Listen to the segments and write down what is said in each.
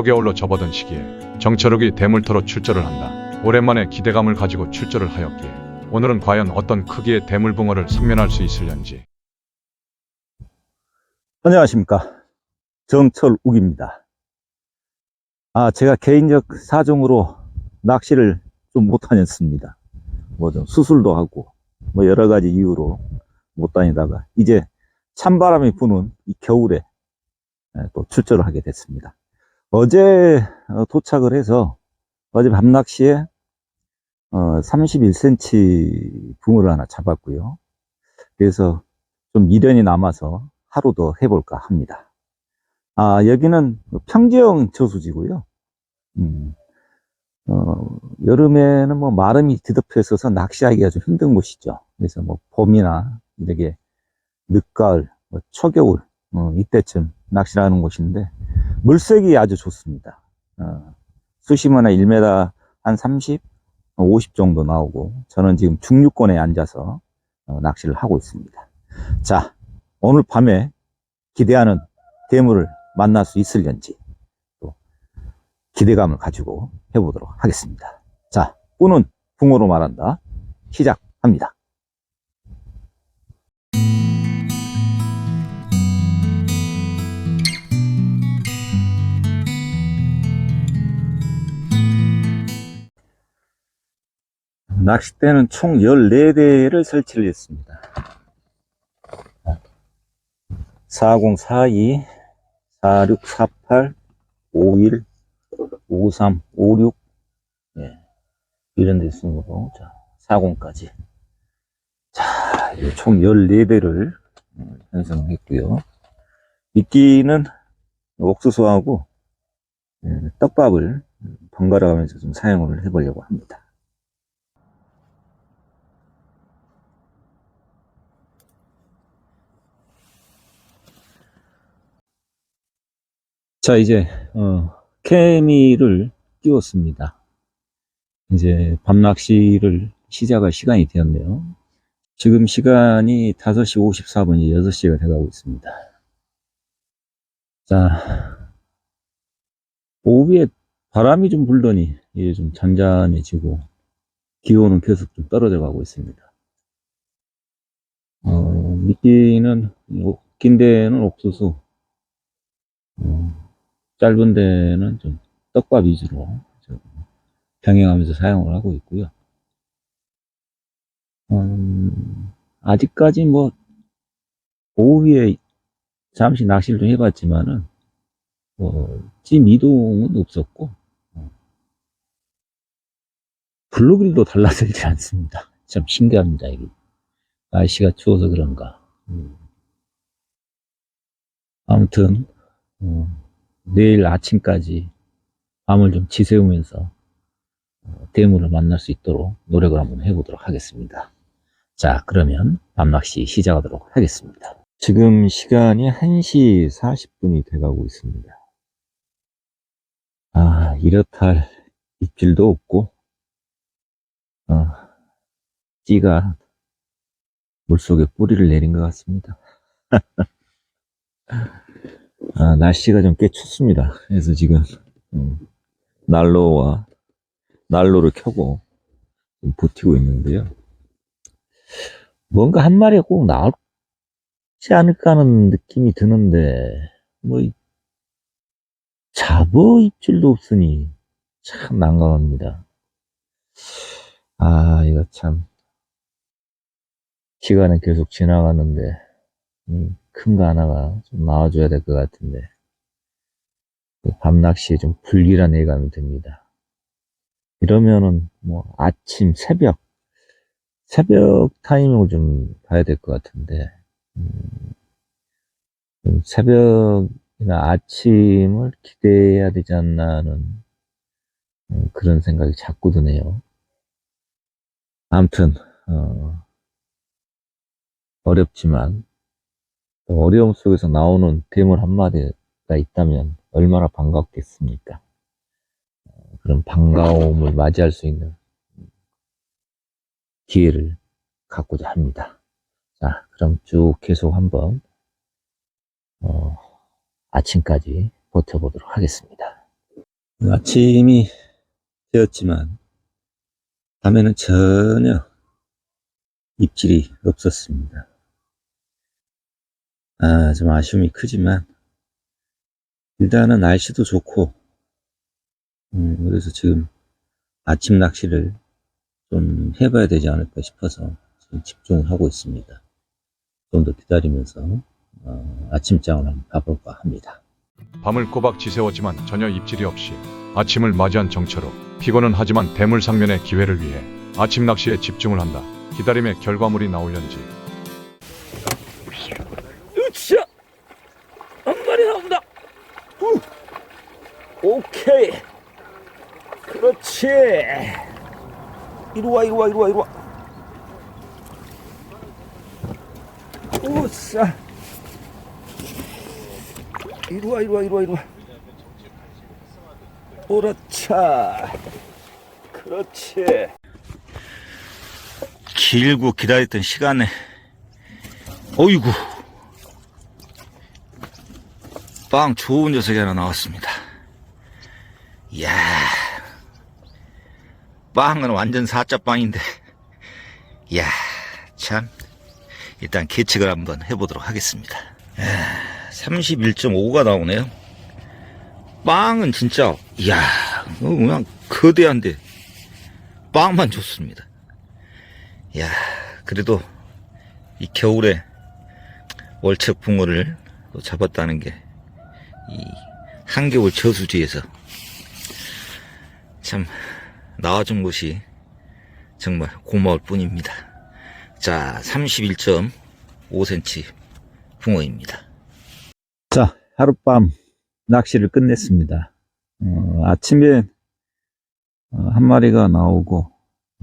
초겨울로 접어든 시기에 정철욱이 대물터로 출전을 한다. 오랜만에 기대감을 가지고 출전을 하였기에 오늘은 과연 어떤 크기의 대물붕어를 성면할 수 있을런지 안녕하십니까. 정철욱입니다. 아, 제가 개인적 사정으로 낚시를 좀못 다녔습니다. 뭐 좀 수술도 하고, 뭐 여러 가지 이유로 못 다니다가, 이제 찬바람이 부는 이 겨울에 예, 또 출전을 하게 됐습니다. 어제 어, 도착을 해서, 어제 밤낚시에 어, 31cm 붕어를 하나 잡았고요. 그래서 좀 미련이 남아서 하루 더 해볼까 합니다. 아, 여기는 평지형 저수지고요. 음, 어, 여름에는 뭐 마름이 뒤덮여 있어서 낚시하기가 좀 힘든 곳이죠. 그래서 뭐 봄이나 이렇게 늦가을, 뭐 초겨울, 어, 이때쯤 낚시를 하는 곳인데, 물색이 아주 좋습니다. 어, 수심은 1m 한 30, 50 정도 나오고, 저는 지금 중류권에 앉아서 어, 낚시를 하고 있습니다. 자, 오늘 밤에 기대하는 대물을 만날 수 있을런지 또 기대감을 가지고 해보도록 하겠습니다. 자, 뿌는 붕어로 말한다. 시작합니다. 낚싯대는 총 14대를 설치를 했습니다. 4042, 4648, 51, 53, 56, 예, 이런 데 있으므로, 자, 40까지. 자, 이총 14대를 편성했고요. 미끼는 옥수수하고 예, 떡밥을 번갈아 가면서 좀 사용을 해보려고 합니다. 자, 이제, 어, 케미를 끼웠습니다. 이제 밤낚시를 시작할 시간이 되었네요. 지금 시간이 5시 54분이 6시가 돼가고 있습니다. 자, 오후에 바람이 좀 불더니 이제 좀 잔잔해지고 기온은 계속 좀 떨어져 가고 있습니다. 어, 미끼는, 긴 데는 옥수수, 어, 짧은 데는 좀 떡밥 위주로 좀 병행하면서 사용을 하고 있고요. 음, 아직까지 뭐 오후에 잠시 낚시를 좀 해봤지만은 뭐, 찜 이동은 없었고 어, 블루길도 달라들지 않습니다. 참 신기합니다. 이게 날씨가 추워서 그런가. 음. 아무튼 어, 내일 아침까지 밤을 좀 지새우면서 어, 대물을 만날 수 있도록 노력을 한번 해보도록 하겠습니다. 자, 그러면 밤낚시 시작하도록 하겠습니다. 지금 시간이 1시 40분이 돼가고 있습니다. 아, 이렇다 할 입질도 없고, 어, 찌가 물속에 뿌리를 내린 것 같습니다. 아, 날씨가 좀 꽤 춥습니다. 그래서 지금 음, 난로와 난로를 켜고 좀 버티고 있는데요. 뭔가 한 마리가 꼭 나올지 않을까 하는 느낌이 드는데 뭐 이- 잡어 입질도 없으니 참 난감합니다. 아 이거 참 시간은 계속 지나가는데 큰 거 하나가 좀 나와줘야 될 것 같은데 그 밤낚시에 좀 불길한 예감이 듭니다. 이러면은 뭐 아침 새벽 새벽 타이밍을 좀 봐야 될 것 같은데 음, 좀 새벽이나 아침을 기대해야 되지 않나 하는 음, 그런 생각이 자꾸 드네요. 아무튼 어, 어렵지만 또 어려움 속에서 나오는 대물 한마디가 있다면 얼마나 반갑겠습니까? 어, 그런 반가움을 맞이할 수 있는 기회를 갖고자 합니다. 자, 그럼 쭉 계속 한번 어, 아침까지 버텨보도록 하겠습니다. 아침이 되었지만 밤에는 전혀 입질이 없었습니다. 아, 좀 아쉬움이 크지만 일단은 날씨도 좋고 음, 그래서 지금 아침 낚시를 좀 해봐야 되지 않을까 싶어서 지금 집중을 하고 있습니다. 좀 더 기다리면서 어, 아침장을 한번 가볼까 합니다. 밤을 꼬박 지새웠지만 전혀 입질이 없이 아침을 맞이한 정철욱 피곤은 하지만 대물 상면의 기회를 위해 아침 낚시에 집중을 한다. 기다림의 결과물이 나올련지 으쌰! 한 마리 나온다! 후! 오케이! 그렇지! 이리 와, 이리 와, 이리 와, 이리 와. 오싸! 이리 와, 이리 와, 이리 와, 이리 와. 오라차! 그렇지! 길고 기다렸던 시간에 어이구 빵 좋은 녀석이 하나 나왔습니다 이야 빵은 완전 사자 빵인데. 이야 참. 일단 계측을 한번 해보도록 하겠습니다. 31.5가 나오네요. 빵은 진짜 이야 어, 그냥 거대한데. 빵만 좋습니다. 이야 그래도 이 겨울에 월척 붕어를 또 잡았다는 게 이 한겨울 저수지에서 참 나와준 것이 정말 고마울 뿐입니다. 자, 31.5cm 붕어입니다. 자, 하룻밤 낚시를 끝냈습니다. 어, 아침에 어, 한 마리가 나오고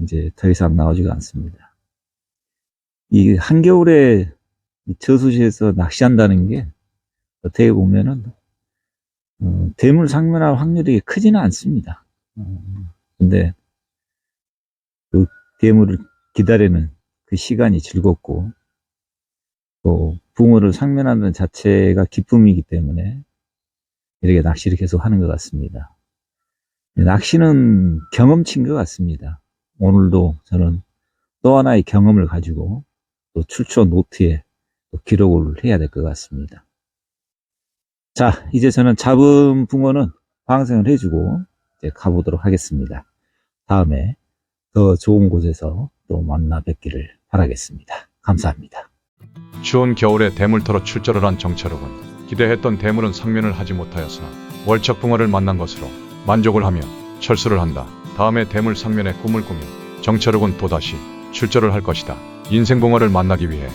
이제 더 이상 나오지가 않습니다. 이 한겨울에 이 저수지에서 낚시한다는 게 어떻게 보면은 어, 대물 상면할 확률이 크지는 않습니다. 어, 근데 그 대물을 기다리는 그 시간이 즐겁고 또 붕어를 상면하는 자체가 기쁨이기 때문에 이렇게 낚시를 계속 하는 것 같습니다. 낚시는 경험치인 것 같습니다. 오늘도 저는 또 하나의 경험을 가지고 또 출처 노트에 또 기록을 해야 될 것 같습니다. 자, 이제 저는 잡은 붕어는 방생을 해주고 이제 가보도록 하겠습니다. 다음에 더 좋은 곳에서 또 만나 뵙기를 바라겠습니다. 감사합니다. 추운 겨울에 대물터로 출전을 한 정철욱은 기대했던 대물은 상면을 하지 못하였으나 월척 붕어를 만난 것으로 만족을 하며 철수를 한다. 다음에 대물 상면의 꿈을 꾸며 정철욱은 또다시 출전을 할 것이다. 인생 붕어를 만나기 위해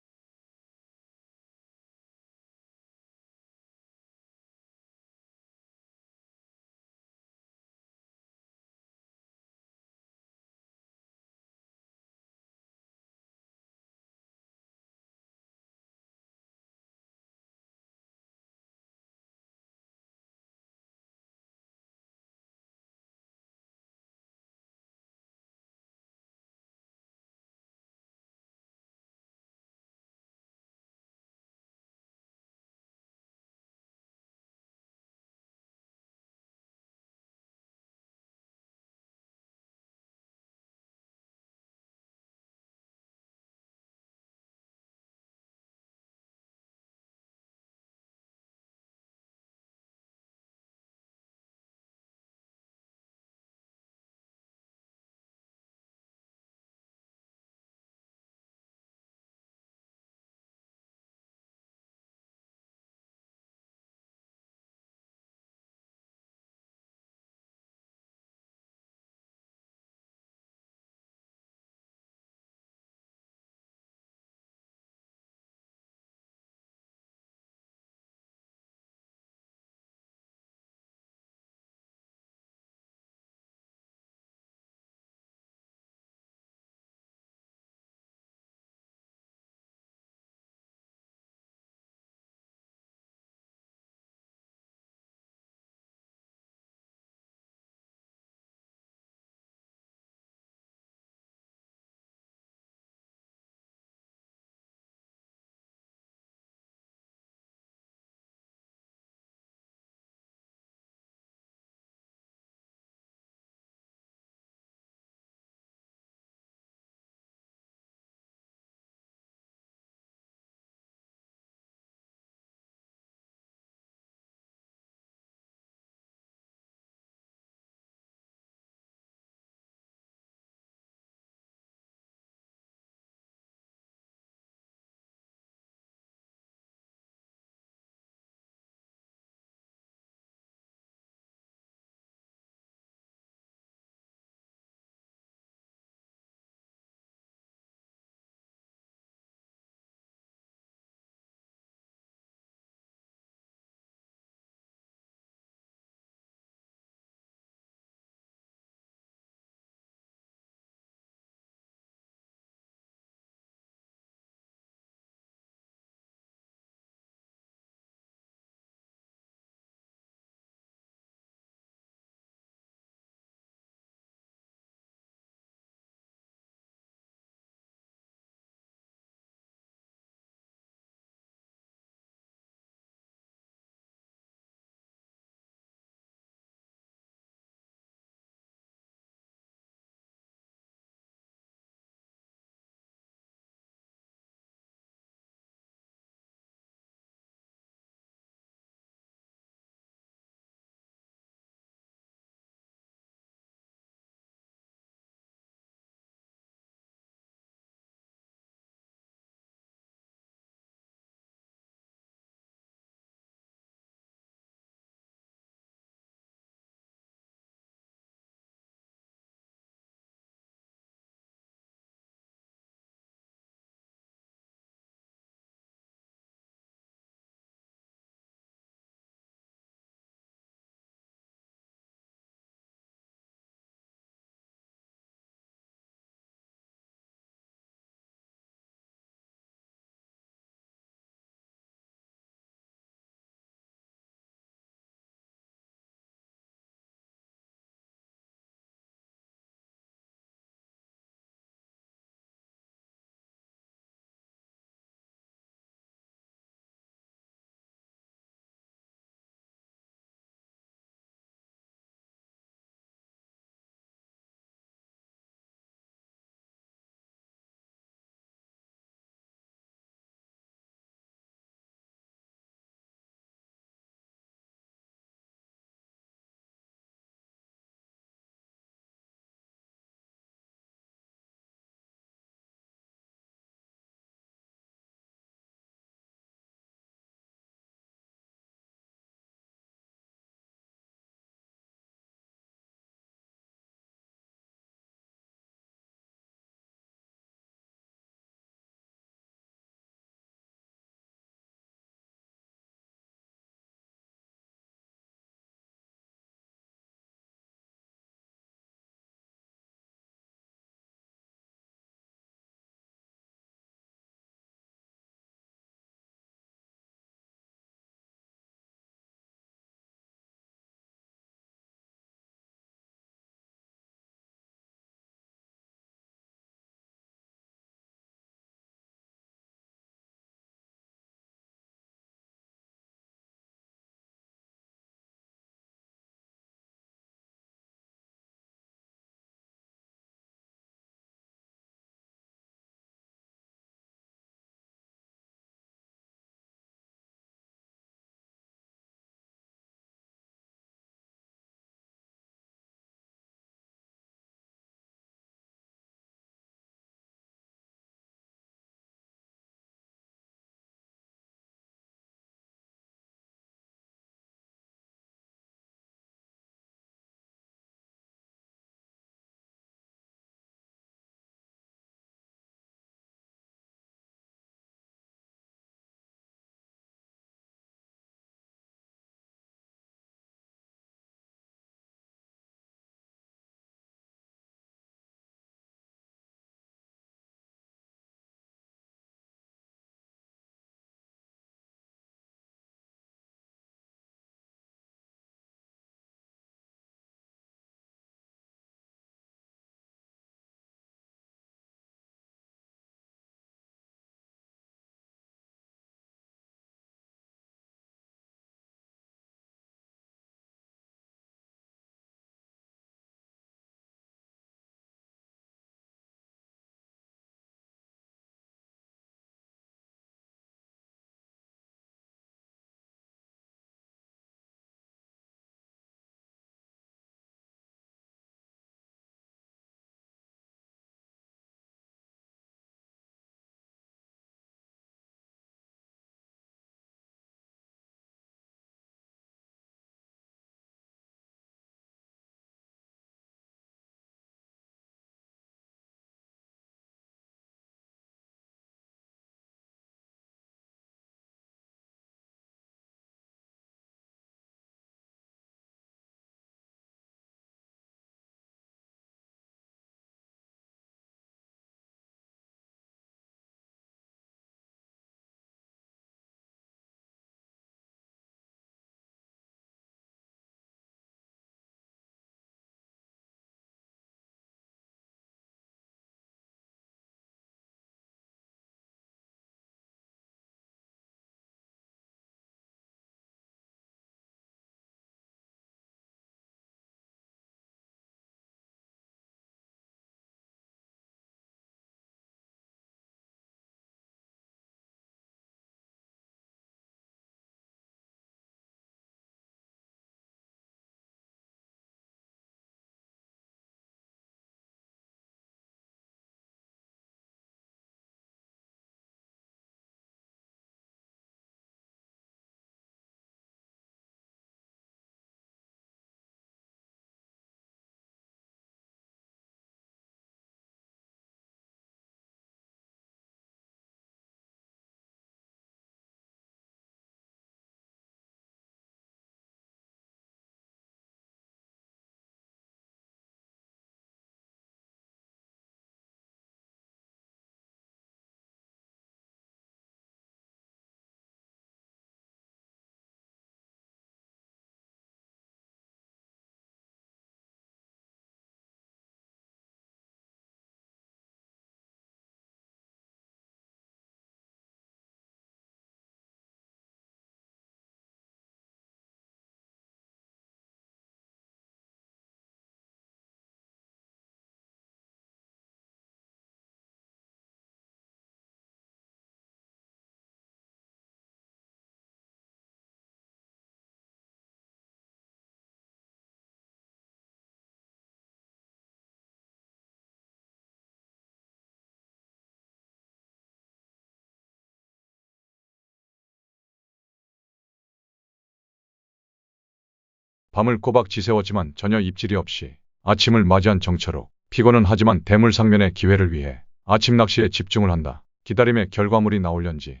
밤을 꼬박 지새웠지만 전혀 입질이 없이 아침을 맞이한 정철욱. 피곤은 하지만 대물 상면의 기회를 위해 아침 낚시에 집중을 한다. 기다림의 결과물이 나올련지